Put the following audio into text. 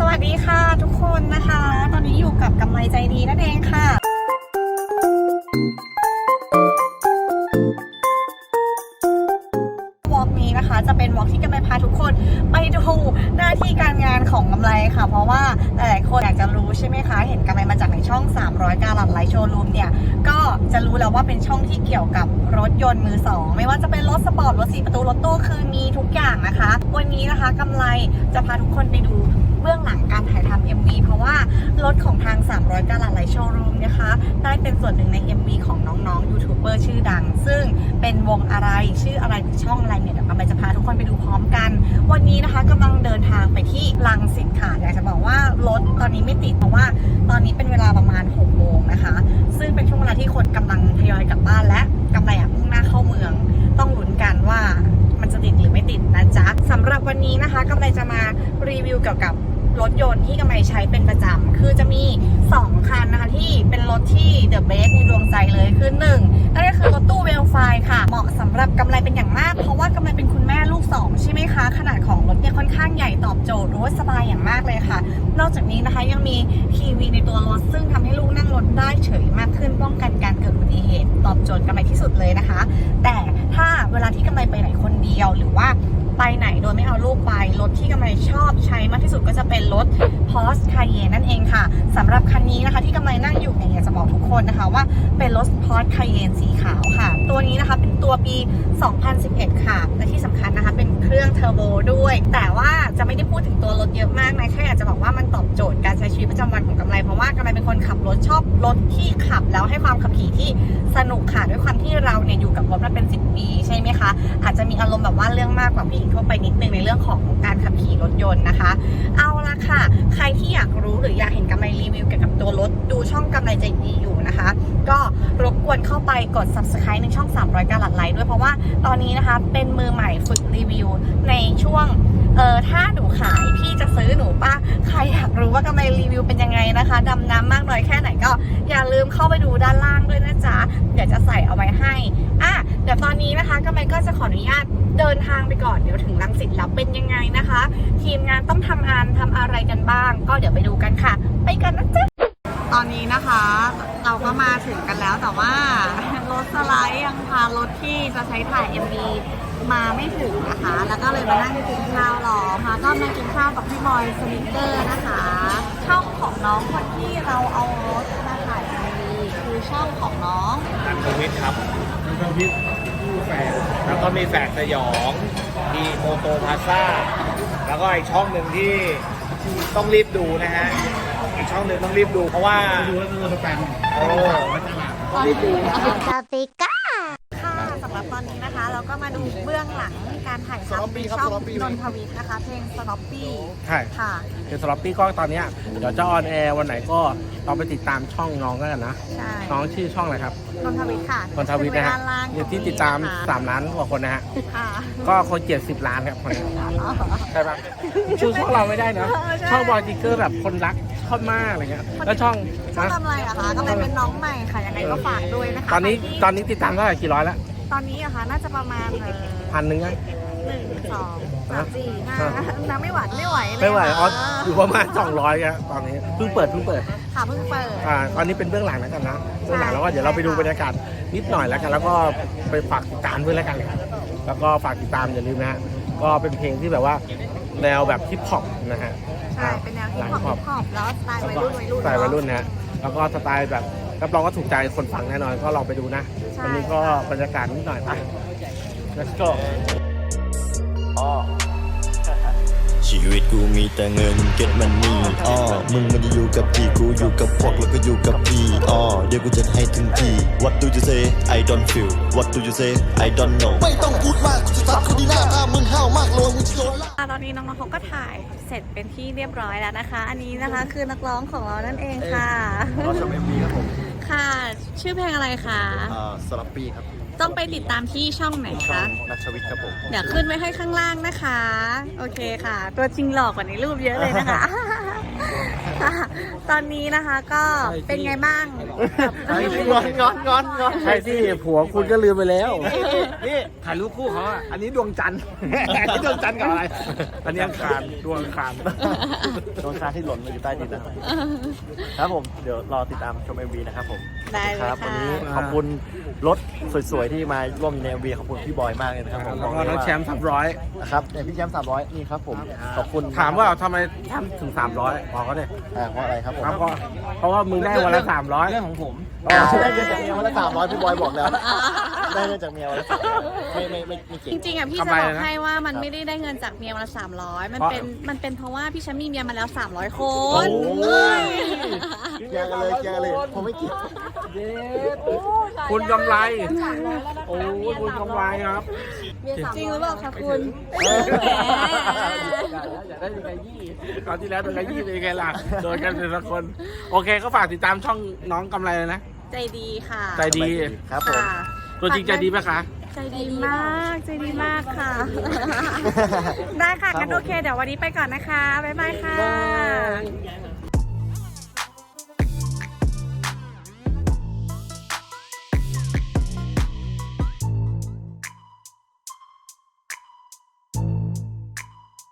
สวัสดีค่ะทุกคนนะคะ ตอนนี้อยู่กับกำไรใจดีนั่นเองค่ะ วอล์กนี้นะคะจะเป็นวอล์กที่กำไรพาทุกคนไปดูหน้าที่การงานของกำไรค่ะ เพราะว่าหลายๆคนอยากจะรู้ใช่ไหมคะ เห็นกำไรมาจากในช่อง 300 การันไลท์โชว์รูมเนี่ย ก็จะรู้แล้วว่าเป็นช่องที่เกี่ยวกับรถยนต์มือสอง ไม่ว่าจะเป็นรถสปอร์ต รถสีประตู รถตู้คือมีทุกอย่างนะคะ วันนี้นะคะกำไรจะพาทุกคนไปดู บื้องหลังการถ่ายทำ MV เพราะว่ารถของทาง 300การันไลโชว์รูมนะคะ ได้เป็นส่วนหนึ่งใน MV ของน้องๆยูทูบเบอร์ชื่อดัง ซึ่งเป็นวงอะไรชื่ออะไรหรือช่องอะไรเนี่ยเดี๋ยวกำลังจะพาทุกคนไปดูพร้อมกัน วันนี้นะคะกำลังเดินทางไปที่ลังสิตค่ะอยากจะบอกว่ารถตอนนี้ไม่ติดเพราะว่าตอนนี้เป็นเวลาประมาณ6โมงนะคะ ซึ่งเป็นช่วงเวลาที่คนกำลังทยอยกลับบ้านและกำไรอะมุ่งหน้าเข้าเมือง ต้องลุ้นกันว่ามันจะติดหรือไม่ติดนะจ๊ะสำหรับวันนี้นะคะกำไรจะมารีวิวเกี่ยวกับ รถยนต์ที่กำไรใช้เป็นประจำคือจะมี 2 คันนะคะที่เป็นรถที่เดอะเบสในดวงใจเลยคือหนึ่งนั่นก็คือรถตู้เวลไฟค่ะ เหมาะสำหรับกำไรเป็นอย่างมากเพราะ อบโจทย์กำไรที่สุดเลยนะคะ แต่ถ้าเวลาที่กำไรไปไหนคนเดียวหรือว่าไปไหนโดยไม่เอาลูกไป รถที่กำไรชอบใช้มากที่สุดก็จะเป็นรถ Porsche Cayenne นั่นเองค่ะสำหรับคันนี้นะคะที่กำไรนั่งอยู่เนี่ยอยากจะบอกทุกคนนะคะว่าเป็นรถ Porsche Cayenne สีขาวค่ะ ตัวนี้นะคะเป็นตัวปี 2011 ค่ะ และที่สำคัญนะคะเป็นเครื่องเทอร์โบด้วย แต่ว่าจะไม่ได้พูดถึงตัวรถเยอะมากนะแค่อยากจะบอกว่ามันตอบโจทย์การใช้ชีวิตประจำวันของ รถชอบรถที่ขับแล้วให้ความขับขี่ที่สนุกค่ะด้วยความที่เราเนี่ยอยู่กับรถมาเป็น 10 ปีใช่ไหมคะอาจจะมีอารมณ์แบบว่าเรื่องมากกว่าผู้หญิงทั่วไปนิดนึงในเรื่องของก รถยนต์นะคะ เอาละค่ะ ใครที่อยากรู้หรืออยากเห็นกำไรรีวิวเกี่ยวกับตัวรถ ดูช่องกำไรใจดีอยู่นะคะ ก็รบกวนเข้าไปกด subscribe ในช่อง 300 การัดไลค์ด้วยเพราะว่าตอนนี้นะคะเป็นมือใหม่ฝึกรีวิวในช่วงเออถ้าหนูขายพี่จะซื้อหนูป่ะใครอยากรู้ว่ากำไรรีวิวเป็นยังไงนะคะดำน้ำมากน้อยแค่ไหนก็อย่าลืมเข้าไปดูด้านล่างด้วยนะจ๊ะเดี๋ยวจะใส่เอาไว้ให้อะเดี๋ยวตอนนี้นะคะกำไรก็จะขออนุญาตเดินทางไปก่อนเดี๋ยวถึงลังสิตแล้วเป็นยังไงนะคะทีมงานต้องทำงานทำอะไรกันบ้าง ก็เดี๋ยวไปดูกันค่ะ ไปกันนะจ๊ะตอนนี้นะคะ เราก็มาถึงกันแล้วแต่ว่ารถสไลด์ยังพารถที่จะใช้ถ่าย MV มาไม่ถึงนะคะ แล้วก็เลยมานั่งกินข้าวรอค่ะก็มากินข้าวกับพี่บอยสนิกเกอร์นะคะช่องของน้องคนที่เราเอารถมาถ่าย MV คือช่องของน้องนันทวิทย์ครับนันทวิทย์ผู้แฝดแล้วก็มีแฝดสยองมีโมโตพาซ่า แล้วก็อีกช่องหนึ่งที่ต้องรีบดูนะฮะอีกช่องหนึ่งต้องรีบดูเพราะว่าดูแล้วตัวสแปมเออไม่ตลาดต้องรีบดูนะกาฟิก้าค่ะสำห รับตอนนี้นะคะ เราก็มาดูเบื้องหลังการถ่ายทำในช่องนนทวิทย์นะคะ เพลงสต็อปปี้ใช่ ค่ะคือสล็อปปี้ก็ตอนเนี้ยเดี๋ยวจะออนแอร์วันไหนก็เราไปติดตามช่องน้องก็กันนะ ใช่น้องชื่อช่องอะไรครับนนทวิทย์ค่ะนนทวิทย์นะฮะขึ้ไว้ด้านล่างเนี่ยที่ติดตาม3ล้านกว่าคนนะฮะ ค่ะก็คนเกลียด10ล้านครับคนนี้อ๋อ ใช่ปะชื่อช่องเราไม่ได้นะ เออใช่ ช่องบอยจิกเกอร์แบบคนรักชอบมากอะไรเงี้ย แล้วช่องช่องนะทำอะไรอะคะกำลังเป็นน้องใหม่ค่ะยังไงก็ฝากด้วยนะคะตอนนี้ใครที่ตอนนี้ติดตามเท่าไหร่กี่ร้อยแล้ว ตอนนี้อะคะน่าจะประมาณเอ่อพันหนึ่งยัง หนึ่งสองสามสี่ห้าฮะ น้ำไม่หวานไม่ไหวเลยไม่ไหวออสค่ะอยู่ประมาณ200ครับตอนนี้เพิ่งเปิดเพิ่งเปิดค่ะเพิ่งเปิด อ่าตอนนี้เป็นเบื้องหลังแล้วกันนะเบื้องหลังแล้วก็เดี๋ยวเราไปดูบรรยากาศนิดหน่อยแล้วกัน แล้วก็ไปฝากติดตามด้วยแล้วกันครับแล้วก็ฝากติดตามอย่าลืมนะฮะก็เป็นเพลงที่แบบว่าแนวแบบฮิปฮอปนะฮะใช่ เป็นแนวฮิปฮอปหลังฮิปฮอปแล้วสไตล์แล้ววัยก็รุ่นวัยรุ่นสไตล์วัยรุ่นเอะนะฮะแล้วก็สไตล์แบบ รับรองว่าถูกใจคนฟังแน่นอนก็ลองไปดูนะใช่วันนี้ก็บรรยากาศนิดหน่อยไป let's go ชีวิตกูมีแต่เงินเก็ตมันนี่อ้อมึงไมันจะอยู่กับพี่กูอยู่กับพวกแล้วก็อยู่กับพี่อ้อเดี๋ยวกูจะให้ถึงที่ What do you say I don't feel What do you say I don't know ไม่ต้องพูดมากกูจะซัดคนที่หน้าถ้ามึงห้าวมากโลมึงจะโดนล่าอะตอนนี้น้องๆเขาก็ถ่ายเสร็จเป็นที่เรียบร้อยแล้วนะคะ อันนี้นะคะคือนักร้องของเรานั่นเองค่ะ เราชมเอ็มวีครับผมค่ะ ชื่อเพลงอะไรคะ อ่าสลับปี้ครับ ต้องไปติดตามที่ช่องไหนช่อคะ งนัชวิทย์ครับผม เดี๋ยวขึ้นไว้ให้ข้างล่างนะคะ โอเคค่ะ ตัวจริงหลอกกว่าในรูปเยอะเลยนะคะค่ะ ตอนนี้นะคะก็เป็นไงบ้างกับงอนงอนงอนงอนใช่ที่ผัวคุณก็ลืมไปแล้ว นี่ถ่ายรูปคู่เขาอะ อันนี้ดวงจันทร์ อันนี้ดวงจันทร์กับอะไร อันนี้อังคารดวงอังคารโดนคาที่หล่นมาอยู่ใต้ดินนะครับครับผม เดี๋ยวรอติดตามชม MV นะครับผมได้เลยครับ วันค่ะนี้ขอบคุณรถสวยๆที่มาร่วมใน MV ขอบคุณพี่บอยมากเลยนะครับผมแล้วก็น้องแชมป์สามร้อยนะครับเนี่ยพี่แชมป์300นี่ครับผม ขอบคุณ ถามว่าทำไมแชมป์ถึงสามร้อยบอกเขาดิอ่าเพราะอะไรครับผมครับเพราะเพราะว่ามึงได้วันละสามร้อยเรื่องของผมอ๋อได้เงินจากเมียวันละ300พี่บอยบอกแล้ว ได้เงินจากเมียวันละ300ไม่ไม่ไม่ไม่เก่จง ริงๆอะพี่จะบอกให้ว่ามันไม่ได้ได้เงินจากเมียวันละสามร้อยมันเป็นมันเป็นเพราะว่าพี่แชมป์มีเมียมาแล้วสามร้อยคนโอ้ย แกกันเลยแกกันเลยผมไม่เกี่ยว คุณกำไร โอ้ยคุณกำไรครับ จริงหรือเปล่าคะคุณอยากได้เป็นไงยี่คราวที่แล้วเป็นไงยี่เป็นไงล่ะ โดนกันเป็นละคน โอเคก็ฝากติดตามช่องน้องกำไรเลยนะ ใจดีค่ะ ใจดีครับผมค่ะตัวจริงใจดีไหมคะใจดีมากใจดีมากค่ะ ได้ค่ะครับกันผมโอเค เดี๋ยววันนี้ไปก่อนนะคะ บ๊ายบายค่ะ